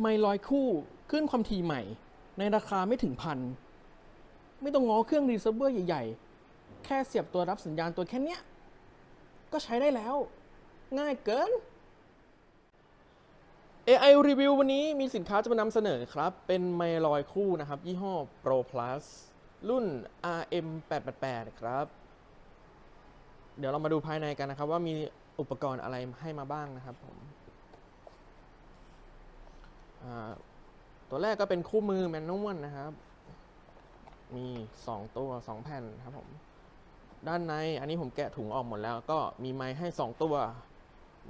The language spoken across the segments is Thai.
ไมล์ลอยคู่ขึ้นความถี่ใหม่ ในราคาไม่ถึงพัน ไม่ต้องง้อเครื่องรีเซิร์ฟเวอร์ใหญ่ๆ แค่เสียบตัวรับสัญญาณตัวแค่เนี้ย ก็ใช้ได้แล้ว ง่ายเกิน AI Review วันนี้มีสินค้าจะมานำเสนอครับ เป็นไมล์ลอยคู่นะครับ ยี่ห้อ Pro Plus รุ่น RM888 ครับ เดี๋ยวเรามาดูภายในกันนะครับ ว่ามีอุปกรณ์อะไรให้มาบ้างนะครับผม ตัวแรกก็เป็นคู่มือแมนนวลนะครับ มี 2 ตัว 2 แผ่นครับผม ด้านในอันนี้ผมแกะถุงออกหมดแล้ว ก็มีไม้ให้ 2 ตัว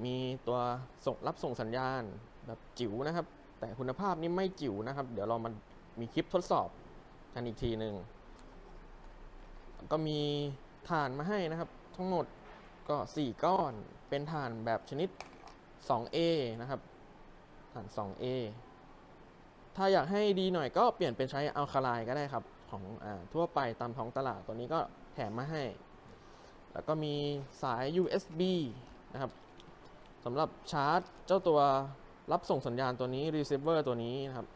มีตัวส่งรับส่งสัญญาณแบบจิ๋วนะครับ แต่คุณภาพนี่ไม่จิ๋วนะครับ เดี๋ยวเรามามีคลิปทดสอบกันอีกทีหนึ่งก็มีถ่านมาให้นะครับ ทั้งหมดก็ 4 ก้อนเป็นถ่านแบบชนิด 2A นะครับ ถ่าน 2A ถ้าอยากให้ดีหน่อยก็เปลี่ยนเป็นใช้อัลคาไลน์ก็ได้ครับ ของอทั่วไปตามท้องตลาดตัวนี้ก็แถมมาให้ แล้วก็มีสาย USB นะครับสำหรับชาร์จเจ้าตัวรับส่งสัญญาณตัวนี้ receiver ตัวนี้นะครับ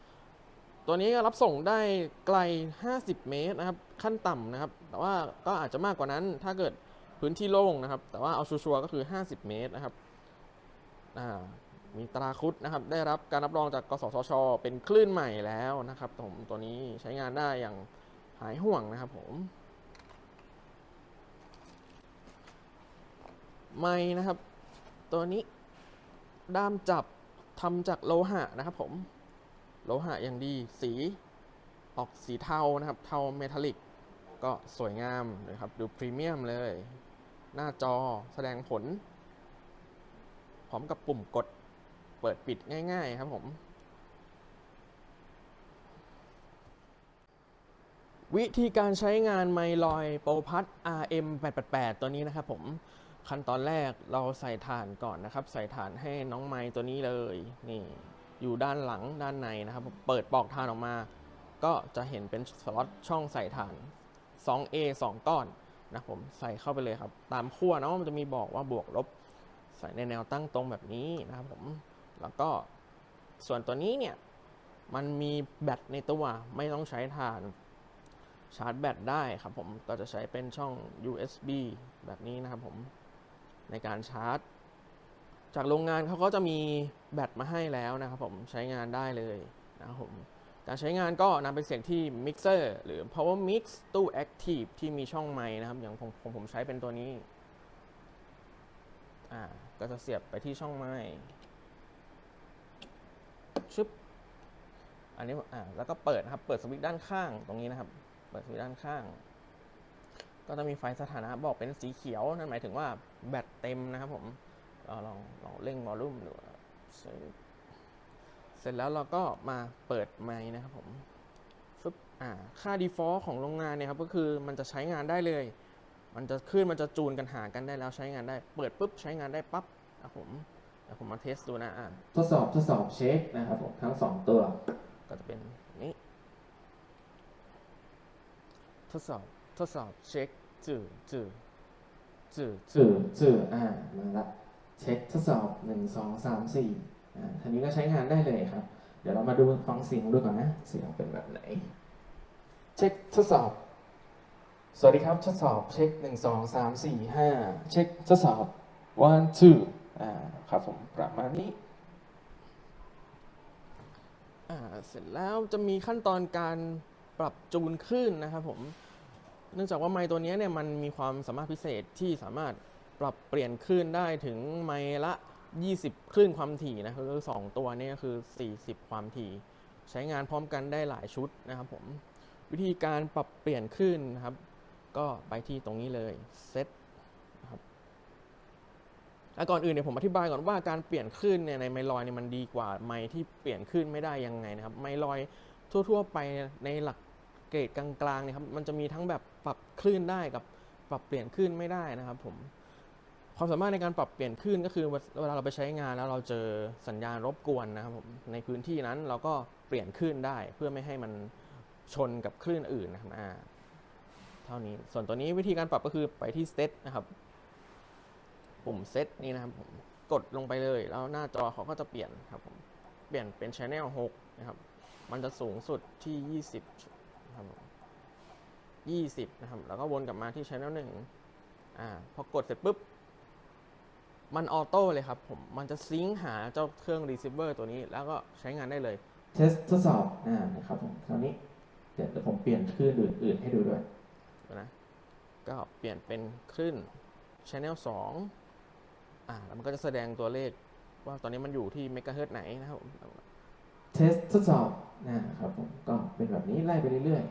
ตัวนี้ก็รับส่งได้ไกล 50 เมตรนะครับ ขั้นต่ำนะครับ แต่ว่าก็อาจจะมากกว่านั้นถ้าเกิดพื้นที่โล่งนะครับ แต่ว่าเอาชัวร์ก็คือ 50 เมตรนะครับ มีตราคุดนะครับ ได้รับการรับรองจากกสทช เป็นคลื่นใหม่แล้วนะครับผมตัวนี้ใช้งานได้อย่างหายห่วงนะครับผมไม้นะครับ ตัวนี้ด้ามจับทำจากโลหะนะครับผม โลหะอย่างดีสีออกสีเทานะครับ เทาเมทัลลิก ก็สวยงามเลยครับ ดูพรีเมียมเลย หน้าจอแสดงผล พร้อมกับปุ่มกด เปิดปิดง่าย ๆ ครับผม วิธีการใช้งานไมลอยโปรพัด RM888 ตัวนี้นะครับผมขั้นตอนแรกเราใส่ถ่านก่อนนะครับ ใส่ถ่านให้น้องไม้ตัวนี้เลยนี่อยู่ด้านหลังด้านในนะครับ เปิดปลอกถ่านออกมา ก็จะเห็นเป็นสล็อตช่องใส่ถ่าน 2A 2 ก้อนนะผมใส่เข้าไปเลยครับ ตามขั้วเนาะมันจะมีบอกว่าบวกลบ ใส่ในแนวตั้งตรงแบบนี้นะครับผม แล้วก็ส่วนตัวนี้เนี่ย มันมีแบตในตัวไม่ต้องใช้ถ่าน ชาร์จแบตได้ครับผมก็จะใช้เป็นช่อง USB แบบนี้นะครับผม ในการชาร์จ จากโรงงานเขาก็จะมีแบตมาให้แล้วนะครับผมใช้งานได้เลยนะครับผมการใช้งานก็นำไปเสียงที่ Mixer หรือ Power Mix ตู้ Active ที่มีช่องไม้นะครับ อย่างผมผมผมใช้เป็นตัวนี้ อ่า ก็จะเสียบไปที่ช่องไม้ ชึบอันนี้อ่าแล้วก็เปิดนะครับ เปิดสวิตช์ด้านข้างตรงนี้นะครับ เปิดสวิตช์ด้านข้าง ก็จะมีไฟสถานะบอกเป็นสีเขียว นั่นหมายถึงว่าแบตเต็มนะครับผมเราลองลองเร่งวอลลุ่มดูนะครับเสร็จเสร็จแล้วเราก็มาเปิดไมค์นะครับผมฟึบอ่าค่า default ของโรงงานเนี่ยครับก็คือมันจะใช้งานได้เลย มันจะขึ้นมันจะจูนกันหากันได้แล้วใช้งานได้ เปิดปุ๊บใช้งานได้ปั๊บนะครับผม ผมมาเทสดูนะอ่าทดสอบทดสอบเช็คนะครับผมทั้งสองตัว ก็จะเป็นนี้ทดสอบทดสอบเช็คจืดจืดจืดสื่อสื่ออ่ามาละเช็คทดสอบหนึ่งสองสามสี่อ่าทีนี้ก็ใช้งานได้เลยครับ เดี๋ยวเรามาดูฟังเสียงดูก่อนนะ เสียงเป็นแบบไหน เช็คทดสอบ สวัสดีครับทดสอบเช็คหนึ่งสองสามสี่ห้าเช็คทดสอบ one two อ่า ครับผมประมาณนี้เสร็จแล้วจะมีขั้นตอนการปรับจูนคลื่นนะครับผมเนื่องจากว่าไมค์ตัวนี้เนี่ยมันมีความสามารถพิเศษที่สามารถปรับเปลี่ยนคลื่นได้ถึงไมล์ละ 20 คลื่นความถี่นะคือสองตัวนี้คือ 40 ความถี่ ใช้งานพร้อมกันได้หลายชุดนะครับผมวิธีการปรับเปลี่ยนคลื่นนะครับ ก็ไปที่ตรงนี้เลยเซตนะครับ แล้วก่อนอื่นเนี่ยผมอธิบายก่อนว่าการเปลี่ยนคลื่นเนี่ยในไมลอยเนี่ยมันดีกว่าไมค์ที่เปลี่ยนคลื่นไม่ได้ยังไงนะครับไมลอยทั่ว ๆ ไปในหลักเกรดกลางๆเนี่ยครับมันจะมีทั้งแบบปรับคลื่นได้กับปรับเปลี่ยนคลื่นไม่ได้นะครับผมความสามารถในการปรับเปลี่ยนคลื่นก็คือเวลาเราไปใช้งานแล้วเราเจอสัญญาณรบกวนนะครับผมในพื้นที่นั้นเราก็เปลี่ยนคลื่นได้เพื่อไม่ให้มันชนกับคลื่นอื่นนะครับอ่าเท่านี้ส่วนตัวนี้วิธีการปรับก็คือไปที่ set นะครับ ปุ่ม set นี่นะครับผมกดลงไปเลย แล้วหน้าจอเขาก็จะเปลี่ยนครับผมเปลี่ยนเป็น Channel 6 นะครับ มันจะสูงสุดที่ 20นะครับผม20 นะครับ แล้วก็วนกลับมาที่ Channel 1อ่าพอกดเสร็จปุ๊บ มันออโต้เลยครับผม มันจะซิงค์หาเจ้าเครื่อง receiver ตัวนี้ แล้วก็ใช้งานได้เลยเทสทดสอบอ่านะครับผมคราวนี้เดี๋ยวเดี๋ยวผมเปลี่ยนคลื่นอื่นๆให้ดูด้วยเดี๋ยวนะก็เปลี่ยนเป็นคลื่น Channel 2 อ่าแล้วมันก็จะแสดงตัวเลขว่าตอนนี้มันอยู่ที่เมกะเฮิรตซ์ไหนนะครับผมเทสทดสอบนะครับผมก็เป็นแบบนี้ไล่ไปเรื่อย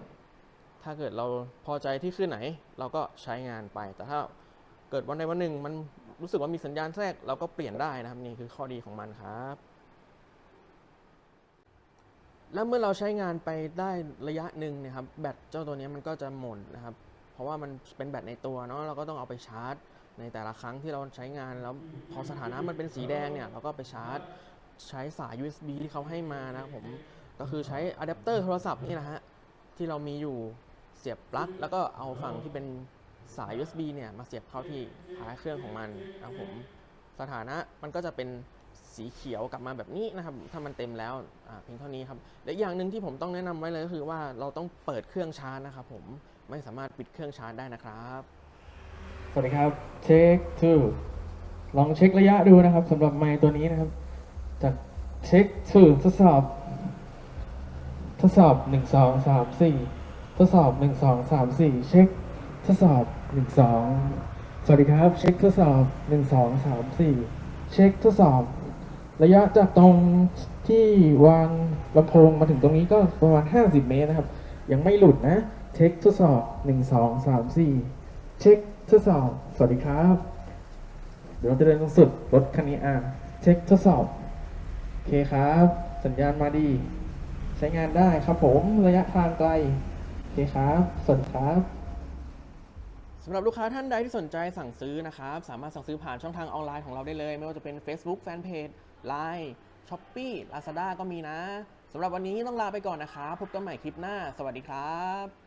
ถ้าเกิดเราพอใจที่คลื่นไหน เราก็ใช้งานไป แต่ถ้าเกิดวันใดวันหนึ่งมันรู้สึกว่ามีสัญญาณแทรกเราก็เปลี่ยนได้นะครับนี่คือข้อดีของมันครับ แล้วเมื่อเราใช้งานไปได้ระยะหนึ่งเนะครับแบตเจ้าตัวนี้มันก็จะหมดนะครับ เพราะว่ามันเป็นแบตในตัวเนาะเราก็ต้องเอาไปชาร์จ ในแต่ละครั้งที่เราใช้งานแล้วพอสถานะมันเป็นสีแดงเนี่ยเราก็ไปชาร์จใช้สาย USB ที่เขาให้มานะครับผมก็คือใช้อะแดปเตอร์โทรศัพท์นี่นะฮะที่เรามีอยู่เสียบปลั๊กแล้วก็เอาฝั่งที่เป็นสาย USB เนี่ยมาเสียบเข้าที่ท้ายเครื่องของมันนะครับผมสถานะมันก็จะเป็นสีเขียวกลับมาแบบนี้นะครับ ถ้ามันเต็มแล้วเพียงเท่านี้ครับและอย่างหนึ่งที่ผมต้องแนะนำไว้เลยก็คือว่าเราต้องเปิดเครื่องชาร์จนะครับผมไม่สามารถปิดเครื่องชาร์จได้นะครับ สวัสดีครับ เช็คทูลองเช็คระยะดูนะครับสำหรับไมค์ตัวนี้นะครับ จากเช็คทูทดสอบ ทดสอบหนึ่งสองสามสี่ทดสอบหนึ่งสองสามสี่เช็คทดสอบหนึ่งสองสวัสดีครับ เช็คทดสอบหนึ่งสองสามสี่เช็คทดสอบ ระยะจากตรงที่วางลำโพงมาถึงตรงนี้ก็ประมาณ50เมตรนะครับ ยังไม่หลุดนะ เช็คทดสอบหนึ่งสองสามสี่เช็ค ทดสอบ สวัสดีครับ เดี๋ยวเราจะเดินตรงสุดรถคันนี้อ่าเช็คทดสอบ โอเคครับ สัญญาณมาดี ใช้งานได้ครับผมระยะทางไกล โอเคครับ สวัสดีครับสำหรับลูกค้าท่านใดที่สนใจสั่งซื้อนะครับ สามารถสั่งซื้อผ่านช่องทางออนไลน์ของเราได้เลย ไม่ว่าจะเป็น Facebook Fanpage Line Shopee Lazada ก็มีนะสำหรับวันนี้ต้องลาไปก่อนนะครับ พบกันใหม่คลิปหน้า สวัสดีครับ